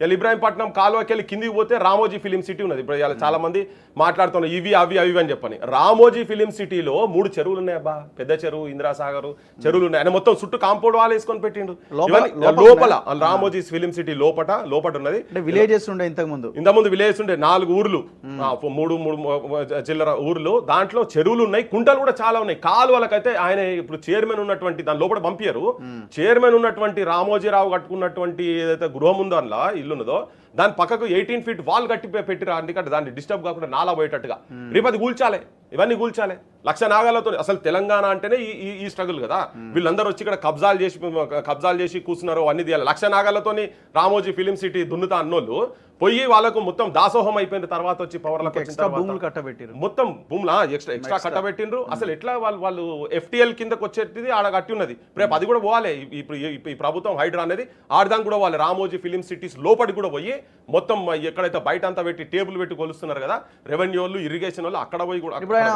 ఇలా ఇబ్రాహీంపట్నం కాలువకి వెళ్ళి కిందికి పోతే రామోజీ ఫిలిం సిటీ ఉన్నది. ఇప్పుడు ఇవాళ చాలా మంది మాట్లాడుతున్నారు ఇవి అవి అవి అని చెప్పని. రామోజీ ఫిలిం సిటీలో మూడు చెరువులు ఉన్నాయి అబ్బా. పెద్ద చెరువు ఇందిరాసాగర్ చెరువులు ఉన్నాయి. ఆయన మొత్తం చుట్టూ కాంపౌండ్ వాల్ వేసుకొని పెట్టిండు. లోపల- రామోజీ ఫిలిం సిటీ లోపట లోపట ఉన్నది. విలేజెస్ ఉండే ఇంతకు ముందు. ఇంతకుముందు విలేజ్ ఉండే నాలుగు ఊర్లు. మూడు మూడు చిల్లర ఊర్లు. దాంట్లో చెరువులు ఉన్నాయి కుంటలు కూడా చాలా ఉన్నాయి. కాలువలకైతే ఆయన ఇప్పుడు చైర్మన్ ఉన్నటువంటి దాని లోపల పంపించారు చైర్మన్ ఉన్నటువంటి రామోజీరావు కట్టుకున్నటువంటి ఏదైతే గృహం ఉందో అందులో ఇల్లు ఉన్నదో దాని పక్కకు ఎయిటీన్ ఫీట్ వాల్ కట్టి పెట్టిరా ఎందుకంటే దాన్ని డిస్టర్బ్ కాకుండా నాలా పోయేటట్టుగా. రేపు అది కూల్చాలి ఇవన్నీ కూల్చాలి లక్ష నాగాలతో అసలు తెలంగాణ అంటేనే ఈ ఈ- ఈ స్ట్రగుల్ కదా. వీళ్ళందరూ వచ్చి ఇక్కడ కబ్జాలు చేసి కబ్జాలు చేసి కూర్చున్నారు అన్ని తీయాలి. లక్ష నాగాలతోని రామోజీ ఫిలిం సిటీ దున్నుతా అన్నోళ్ళు పోయి వాళ్ళకు మొత్తం దాసోహం అయిపోయిన తర్వాత వచ్చి పవర్లకు భూములు కట్టబెట్టారు మొత్తం భూములా ఎక్స్ట్రా ఎక్స్ట్రా కట్టబెట్టిండ్రు అసలు ఎట్లా వాళ్ళు వాళ్ళు ఎఫ్టీఎల్ కిందకి వచ్చేది ఆడ కట్టి ఉన్నది. రేపు అది కూడా పోవాలి. ఇప్పుడు ఈ- ప్రభుత్వం హైడ్రా అనేది ఆడదానికి కూడా పోవాలి. రామోజీ ఫిలిం సిటీస్ లోపలికి కూడా పోయి మొత్తం ఎక్కడైతే బయట అంతా పెట్టి టేబుల్ పెట్టి కొలుస్తున్నారు కదా రెవెన్యూ వాళ్ళు ఇరిగేషన్ వాళ్ళు అక్కడ పోయి కూడా